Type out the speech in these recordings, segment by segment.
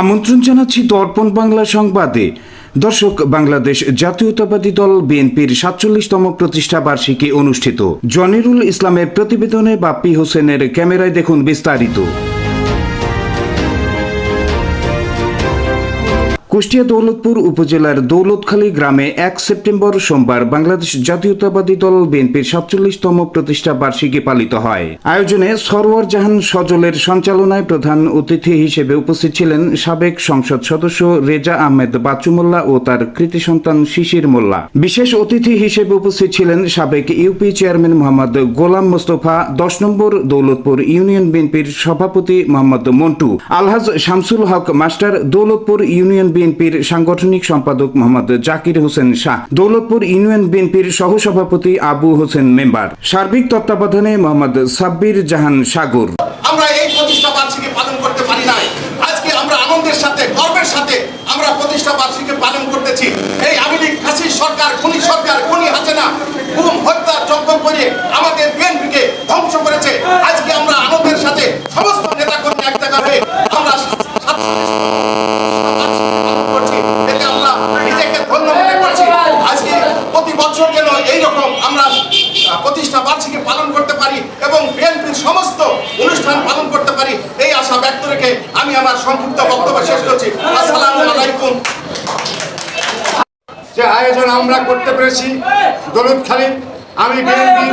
আমন্ত্রণ জানাচ্ছি দর্পণ বাংলা সংবাদে। দর্শক, বাংলাদেশ জাতীয়তাবাদী দল বিএনপির সাতচল্লিশতম প্রতিষ্ঠা বার্ষিকী অনুষ্ঠিত। জনিরুল ইসলামের প্রতিবেদনে বাপ্পি হোসেনের ক্যামেরায় দেখুন বিস্তারিত। কুষ্টিয়া দৌলতপুর উপজেলার দৌলতখালী গ্রামে এক সেপ্টেম্বর সোমবার বাংলাদেশ জাতীয়তাবাদী দল বিএনপির সাতচল্লিশতম প্রতিষ্ঠা বার্ষিকী পালিত হয়। আয়োজনে সরওয়ার জাহান সজলের সঞ্চালনায় প্রধান অতিথি হিসেবে উপস্থিত ছিলেন সাবেক সংসদ সদস্য রেজা আহমেদ বাচ্চু মোল্লা ও তার কৃতি সন্তান শিশির মোল্লা। বিশেষ অতিথি হিসেবে উপস্থিত ছিলেন সাবেক ইউপি চেয়ারম্যান মোহাম্মদ গোলাম মোস্তফা, দশ নম্বর দৌলতপুর ইউনিয়ন বিএনপির সভাপতি মোহাম্মদ মন্টু, আলহাজ শামসুল হক মাস্টার দৌলতপুর ইউনিয়ন বিএনপির সাংগঠনিক সম্পাদক মোহাম্মদ জাকির হোসেন শাহ, দৌলতপুর ইউনিয়ন বিএনপির সহসভাপতি আবু হোসেন মেম্বার, সার্বিক তত্ত্বাবধানে মোহাম্মদ সাব্বির জাহান সাগর। আমরা এই প্রতিষ্ঠা বার্ষিকী পালন করতে পারি নাই। আজকে আমরা আনন্দের সাথে, গর্বের সাথে আমরা প্রতিষ্ঠা বার্ষিকী পালন করতেছি। এই সরকার, খুনি সরকার, খুনি হত্যা যজ্ঞ করে আমাদের বিএনপিকে ধ্বংস করেছে আজকে আমরা আনন্দের সাথে সমস্ত নেতা কর্মী এক জায়গা হয়ে আমরা করছি এতে আমরা নিজেকে ধন্য মনে করছি আজকে প্রতি বছর যেন এইরকম আমরা আহ, প্রতিষ্ঠা বার্ষিকী পালন করতে পারি এবং বিএনপির সমস্ত অনুষ্ঠান পালন করতে পারি এই আশা ব্যক্ত রেখে আমি আমার সংক্ষিপ্ত বক্তব্য শেষ করছি। আসসালামু আলাইকুম। যে আয়োজন আমরা করতে পেরেছি দলুদ খালিদ আমি বিএনপি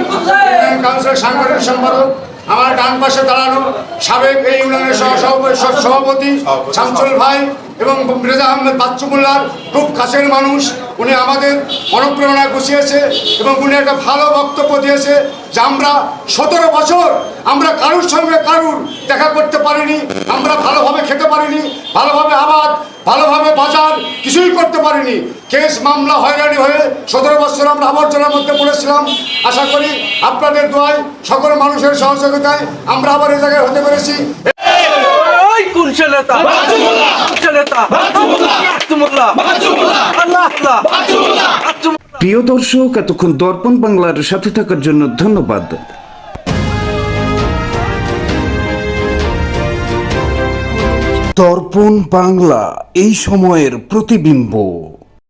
কাউন্সিলের সাংগঠনিক সম্পাদক আমার ডান পাশে দাঁড়ানো সাবেক এই ইউনিয়নের সহ সভাপতি শামসুল ভাই এবং রেজা আহমেদ বাচ্চু মোল্লার খুব কাছের মানুষ। উনি আমাদের অনুপ্রেরণা গুছিয়েছে এবং উনি একটা ভালো বক্তব্য দিয়েছে যে আমরা সতেরো বছর আমরা কারুর সঙ্গে কারুর দেখা করতে পারিনি, আমরা ভালোভাবে খেতে পারিনি, ভালোভাবে আবাদ, ভালোভাবে বাজার কিছুই করতে পারিনি। কেস মামলা হয়রানি হয়ে সতেরো বছর আমরা আবর্জনার মধ্যে পড়েছিলাম। আশা করি আপনাদের দোয়ায় সকল মানুষের সহযোগিতায় আমরা আবার এ জায়গায় হতে পেরেছি। আল্লাহ। আল্লাহ প্রিয় দর্শক এতক্ষণ দর্পণ বাংলার সাথে থাকার জন্য ধন্যবাদ। দর্পণ বাংলা এই সময়ের প্রতিবিম্ব।